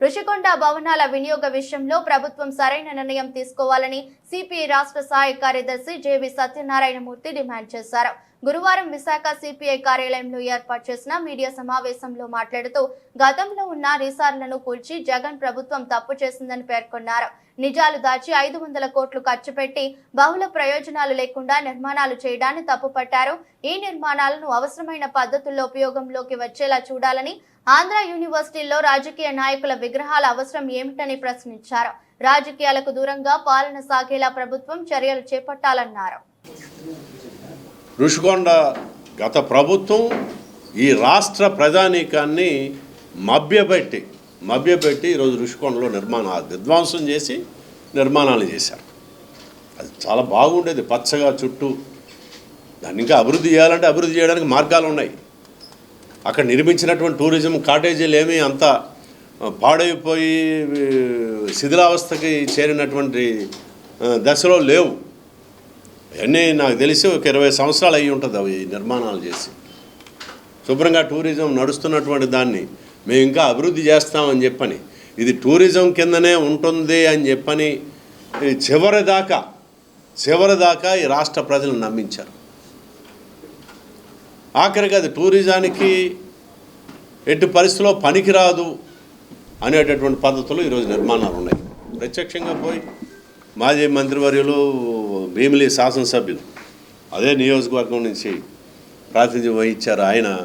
రుషికొండ భవనాల వినియోగ విషయంలో ప్రభుత్వం సరైన నిర్ణయం తీసుకోవాలని సిపిఐ రాష్ట్ర సహాయ కార్యదర్శి జేవి సత్యనారాయణమూర్తి డిమాండ్ చేశారు. గురువారం విశాఖ సిపిఐ కార్యాలయంలో ఏర్పాటు చేసిన మీడియా సమావేశంలో మాట్లాడుతూ గతంలో ఉన్న రిసార్లను కూల్చి జగన్ ప్రభుత్వం తప్పు చేసిందని పేర్కొన్నారు. నిజాలు దాచి ఐదు వందల కోట్లు ఖర్చు పెట్టి బహుళ ప్రయోజనాలు లేకుండా నిర్మాణాలు చేయడాన్ని తప్పుపట్టారు. ఈ నిర్మాణాలను అవసరమైన పద్ధతుల్లో ఉపయోగంలోకి వచ్చేలా చూడాలని ఆంధ్ర యూనివర్సిటీల్లో రాజకీయ నాయకుల విగ్రహాల అవసరం ఏమిటని ప్రశ్నించారు. రాజకీయాలకు దూరంగా పాలన సాగేలా ప్రభుత్వం చర్యలు చేపట్టాలన్నారు. ఋషికొండ గత ప్రభుత్వం ఈ రాష్ట్ర ప్రజానీకాన్ని మభ్యపెట్టి మభ్యపెట్టి ఈరోజు ఋషికొండలో నిర్మాణ విధ్వంసం చేసి నిర్మాణాలు చేశారు. అది చాలా బాగుండేది పచ్చగా చుట్టూ. దాన్ని ఇంకా అభివృద్ధి చేయాలంటే అభివృద్ధి చేయడానికి మార్గాలు ఉన్నాయి. అక్కడ నిర్మించినటువంటి టూరిజం కాటేజీలు ఏమీ అంత పాడైపోయి శిథిలావస్థకి చేరినటువంటి దశలో లేవు. అవన్నీ నాకు తెలిసి ఒక ఇరవై సంవత్సరాలు అయ్యి ఉంటుంది అవి నిర్మాణాలు చేసి. శుభ్రంగా టూరిజం నడుస్తున్నటువంటి దాన్ని మేము ఇంకా అభివృద్ధి చేస్తామని చెప్పని ఇది టూరిజం కిందనే ఉంటుంది అని చెప్పని చివరిదాకా చివరి దాకా చివరి దాకా ఈ రాష్ట్ర ప్రజలు నమ్మించారు. ఆఖరికి అది టూరిజానికి ఎట్టి పరిస్థితిలో పనికిరాదు అనేటటువంటి పద్ధతులు ఈరోజు నిర్మాణాలు ఉన్నాయి. ప్రత్యక్షంగా పోయి మాజీ మంత్రివర్యులు భీమిలి శాసనసభ్యులు. అదే నియోజకవర్గం నుంచి ప్రాతినిధ్యం వహించారు ఆయన.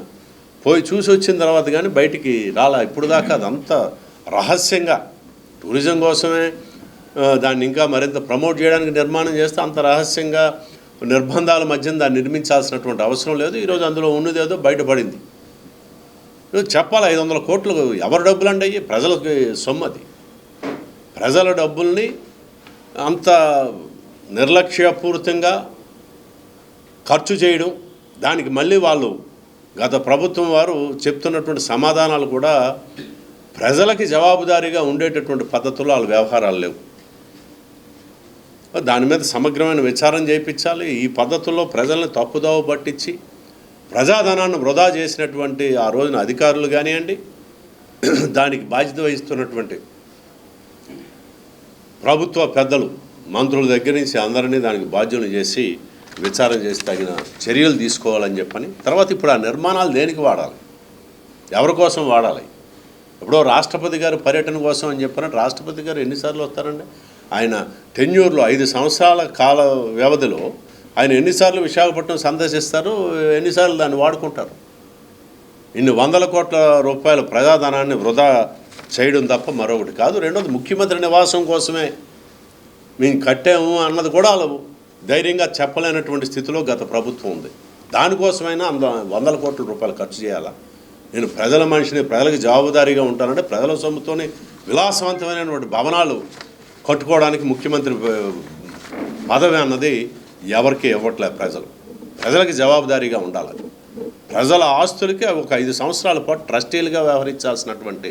పోయి చూసి వచ్చిన తర్వాత కానీ బయటికి రాలా. ఇప్పుడు దాకా అదంతా రహస్యంగా. టూరిజం కోసమే దాన్ని ఇంకా మరింత ప్రమోట్ చేయడానికి నిర్మాణం చేస్తే అంత రహస్యంగా నిర్బంధాల మధ్య దాన్ని నిర్మించాల్సినటువంటి అవసరం లేదు. ఈరోజు అందులో ఉన్నదేదో బయటపడింది. చెప్పాలి? ఐదు వందల కోట్లు ఎవరి డబ్బులు అండి అయ్యి? ప్రజలకి సొమ్మది ప్రజల డబ్బుల్ని అంత నిర్లక్ష్యపూరితంగా ఖర్చు చేయడం దానికి మళ్ళీ వాళ్ళు గత ప్రభుత్వం వారు చెప్తున్నటువంటి సమాధానాలు కూడా ప్రజలకి జవాబుదారీగా ఉండేటటువంటి పద్ధతుల్లో వాళ్ళ వ్యవహారాలు లేవు. దాని మీద సమగ్రమైన విచారం చేయించాలి. ఈ పద్ధతుల్లో ప్రజల్ని తప్పుదోవ పట్టించి ప్రజాధనాన్ని వృధా చేసినటువంటి ఆ రోజున అధికారులు కానివ్వండి దానికి బాధ్యత వహిస్తున్నటువంటి ప్రభుత్వ పెద్దలు మంత్రుల దగ్గర నుంచి అందరినీ దానికి బాధ్యులు చేసి విచారణ చేసి తగిన చర్యలు తీసుకోవాలని చెప్పని తర్వాత ఇప్పుడు ఆ నిర్మాణాలు దేనికి వాడాలి? ఎవరి కోసం వాడాలి? ఎప్పుడో రాష్ట్రపతి గారు పర్యటన కోసం అని చెప్పినట్టు రాష్ట్రపతి గారు ఎన్నిసార్లు వస్తారండి? ఆయన టెన్యూర్లో ఐదు సంవత్సరాల కాల వ్యవధిలో ఆయన ఎన్నిసార్లు విశాఖపట్నం సందర్శిస్తారు ఎన్నిసార్లు దాన్ని వాడుకుంటారు? ఇన్ని వందల కోట్ల రూపాయల ప్రజాధనాన్ని వృధా చేయడం తప్ప మరొకటి కాదు. రెండోది ముఖ్యమంత్రి నివాసం కోసమే మేము కట్టాము అన్నది కూడా వాళ్ళు ధైర్యంగా చెప్పలేనటువంటి స్థితిలో గత ప్రభుత్వం ఉంది. దానికోసమైనా అంద వందల కోట్ల రూపాయలు ఖర్చు చేయాలా? నేను ప్రజల మనిషిని ప్రజలకు జవాబుదారీగా ఉంటానంటే ప్రజల సొమ్ముతోనే విలాసవంతమైనటువంటి భవనాలు కట్టుకోవడానికి ముఖ్యమంత్రి పదవి అన్నది ఎవరికి ఇవ్వట్లే ప్రజలు. ప్రజలకు జవాబుదారీగా ఉండాలి. ప్రజల ఆస్తులకి ఒక ఐదు సంవత్సరాల పాటు ట్రస్టీలుగా వ్యవహరించాల్సినటువంటి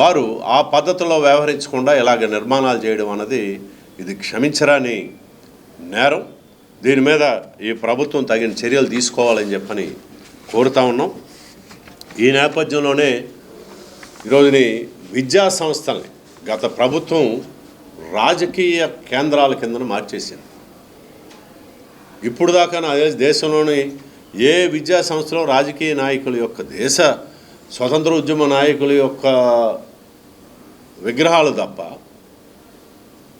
వారు ఆ పద్ధతిలో వ్యవహరించకుండా ఇలాగ నిర్మాణాలు చేయడం అన్నది ఇది క్షమించరాని నేరం. దీని మీద ఈ ప్రభుత్వం తగిన చర్యలు తీసుకోవాలని చెప్పని కోరుతా ఉన్నాం. ఈ నేపథ్యంలోనే ఈరోజుని విద్యా సంస్థల్ని గత ప్రభుత్వం రాజకీయ కేంద్రాల కిందన మార్చేసింది. ఇప్పుడు దాకా నా దేశంలోని ఏ విద్యా సంస్థలో రాజకీయ నాయకుల యొక్క దేశ స్వతంత్ర ఉద్యమ నాయకుల యొక్క విగ్రహాలు తప్ప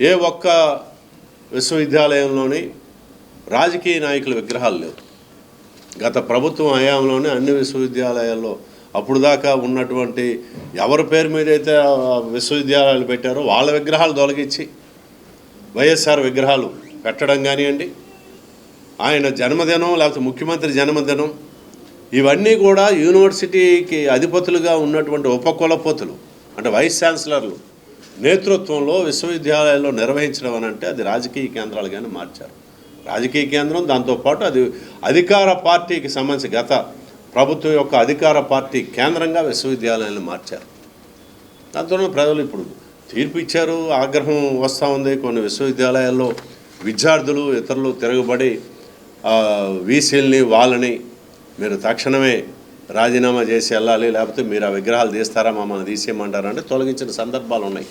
ఏ ఒక్క విశ్వవిద్యాలయంలోని రాజకీయ నాయకుల విగ్రహాలు లేవు. గత ప్రభుత్వం హయాంలోనే అన్ని విశ్వవిద్యాలయాల్లో అప్పుడు దాకా ఉన్నటువంటి ఎవరి పేరు మీద అయితే విశ్వవిద్యాలయాలు పెట్టారో వాళ్ళ విగ్రహాలు తొలగించి వైఎస్ఆర్ విగ్రహాలు పెట్టడం కానివ్వండి ఆయన జన్మదినం లేకపోతే ముఖ్యమంత్రి జన్మదినం ఇవన్నీ కూడా యూనివర్సిటీకి అధిపతులుగా ఉన్నటువంటి ఉపకులపతులు అంటే వైస్ ఛాన్సలర్లు నేతృత్వంలో విశ్వవిద్యాలయాల్లో నిర్వహించడం అని అంటే అది రాజకీయ కేంద్రాలుగానే మార్చారు. రాజకీయ కేంద్రం దాంతోపాటు అది అధికార పార్టీకి సంబంధించి గత ప్రభుత్వం యొక్క అధికార పార్టీ కేంద్రంగా విశ్వవిద్యాలయాలను మార్చారు. దాంతో ప్రజలు ఇప్పుడు తీర్పు ఇచ్చారు ఆగ్రహం వస్తూ ఉంది. కొన్ని విశ్వవిద్యాలయాల్లో విద్యార్థులు ఇతరులు తిరగబడి వీసీల్ని వాళ్ళని మీరు తక్షణమే రాజీనామా చేసి వెళ్ళాలి లేకపోతే మీరు ఆ విగ్రహాలు తీస్తారా మమ్మల్ని తీసేయమంటారా అంటే తొలగించిన సందర్భాలు ఉన్నాయి.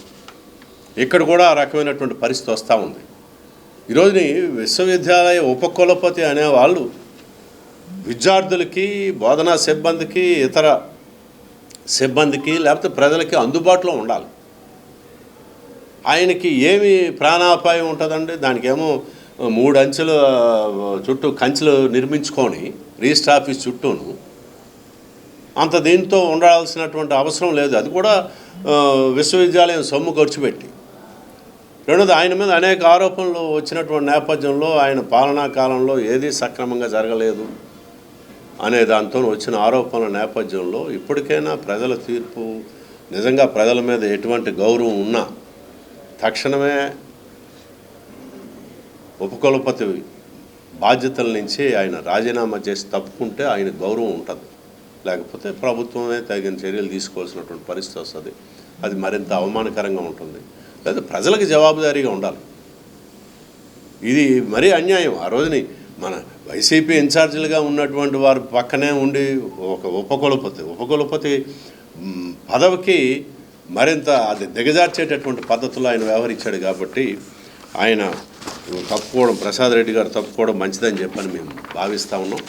ఇక్కడ కూడా ఆ రకమైనటువంటి పరిస్థితి వస్తూ ఉంది. ఈరోజుని విశ్వవిద్యాలయ ఉపకులపతి అనేవాళ్ళు విద్యార్థులకి బోధనా సిబ్బందికి ఇతర సిబ్బందికి లేకపోతే ప్రజలకి అందుబాటులో ఉండాలి. ఆయనకి ఏమి ప్రాణాపాయం ఉంటుందండి? దానికేమో మూడు అంచెల చుట్టూ కంచెలు నిర్మించుకొని రిజిస్టర్ ఆఫీస్ చుట్టూను అంత దీంతో ఉండాల్సినటువంటి అవసరం లేదు. అది కూడా విశ్వవిద్యాలయం సొమ్ము ఖర్చు పెట్టి. రెండోది ఆయన మీద అనేక ఆరోపణలు వచ్చినటువంటి నేపథ్యంలో ఆయన పాలనా కాలంలో ఏది సక్రమంగా జరగలేదు అనే దాంతో వచ్చిన ఆరోపణల నేపథ్యంలో ఇప్పటికైనా ప్రజల తీర్పు నిజంగా ప్రజల మీద ఎటువంటి గౌరవం ఉన్నా తక్షణమే ఉపకులపతి బాధ్యతల నుంచి ఆయన రాజీనామా చేసి తప్పుకుంటే ఆయన గౌరవం ఉంటుంది. లేకపోతే ప్రభుత్వమే తగిన చర్యలు తీసుకోవాల్సినటువంటి పరిస్థితి వస్తుంది. అది మరింత అవమానకరంగా ఉంటుంది. లేదా ప్రజలకు జవాబుదారీగా ఉండాలి. ఇది మరీ అన్యాయం. ఆ రోజుని మన వైసీపీ ఇన్ఛార్జీలుగా ఉన్నటువంటి వారు పక్కనే ఉండి ఒక ఉపకులపతి ఉపకులపతి పదవికి మరింత అది దిగజార్చేటటువంటి పద్ధతిలో ఆయన వ్యవహరించాడు కాబట్టి ఆయన తప్పుకోవడం ప్రసాద్ రెడ్డి గారు తప్పుకోవడం మంచిదని చెప్పని మేము భావిస్తూ ఉన్నాం.